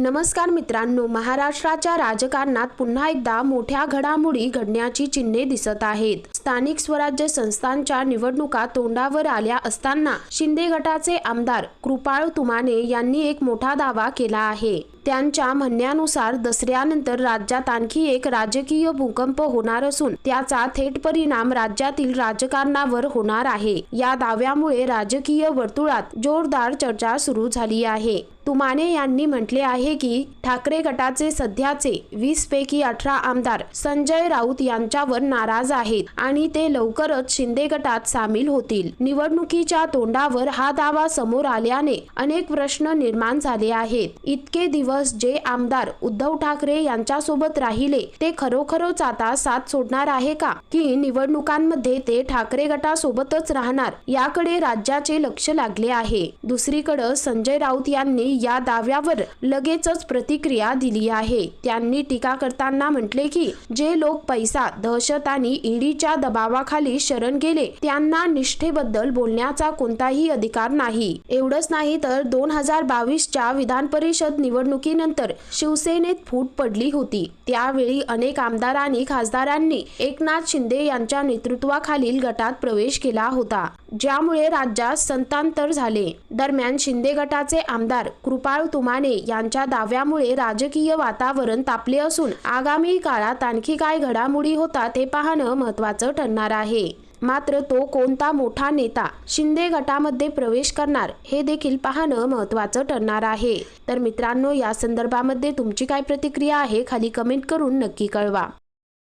नमस्कार मित्रांनो महाराष्ट्राच्या राजकारणात पुन्हा एकदा मोठ्या घडामोडी घडण्याची चिन्हे दिसत आहेत. स्थानिक स्वराज्य संस्थांच्या निवडणुका तोंडावर आल्या असताना शिंदे गटाचे आमदार कृपाळ तुमाने यांनी एक मोठा दावा केला आहे. त्यांच्या म्हणण्यानुसार दसऱ्यानंतर राज्यात आणखी एक राजकीय भूकंप होणार असून त्याचा थेट परिणाम राज्यातील राजकारणावर होणार आहे. या दाव्यामुळे राजकीय वर्तुळात जोरदार चर्चा सुरू झाली आहे. तुमाने यांनी म्हटले आहे की ठाकरे गटाचे सध्याचे वीस पैकी अठरा आमदार संजय राऊत यांच्यावर नाराज आहेत आणि ते लवकरच शिंदे गटात सामील होतील. निवडणुकीच्या तोंडावर हा दावा समोर आल्याने अनेक प्रश्न निर्माण झाले आहेत. इतके दिवस जे आमदार उद्धव ठाकरे यांच्यासोबत राहिले ते खरोखरच आता साथ सोडणार आहे का? की निवडणुकांमध्ये ते ठाकरे गटासोबतच राहणार याकडे राज्याचे लक्ष लागले आहे. दुसरीकडे संजय राऊत यांनी या दाव्यावर लगेचच प्रतिक्रिया दिली आहे. त्यांनी टीका करताना म्हटले की जे लोक पैसा दहशत आणि ईडीच्या दबावाखाली शरण गेले त्यांना निष्ठेबद्दल बोलण्याचा कोणताही अधिकार नाही. एवढंच नाही तर दोन हजार बावीसच्या विधान परिषद निवडणुकीनंतर शिवसेनेत फूट पडली होती. त्यावेळी अनेक आमदार आणि खासदारांनी एकनाथ शिंदे यांच्या नेतृत्वाखालील गटात प्रवेश केला होता. ज्यामुळे राज्यात संतांतर झाले. दरम्यान शिंदे गटाचे आमदार कृपाळ तुमाने यांच्या दाव्यामुळे राजकीय वातावरण तापले असून आगामी काळात आणखी काय घडामोडी होता ते पाहणं महत्वाचं ठरणार आहे. मात्र तो कोणता मोठा नेता शिंदे गटामध्ये प्रवेश करणार हे देखील पाहणं महत्वाचं ठरणार आहे. तर मित्रांनो या संदर्भामध्ये तुमची काय प्रतिक्रिया आहे खाली कमेंट करून नक्की कळवा.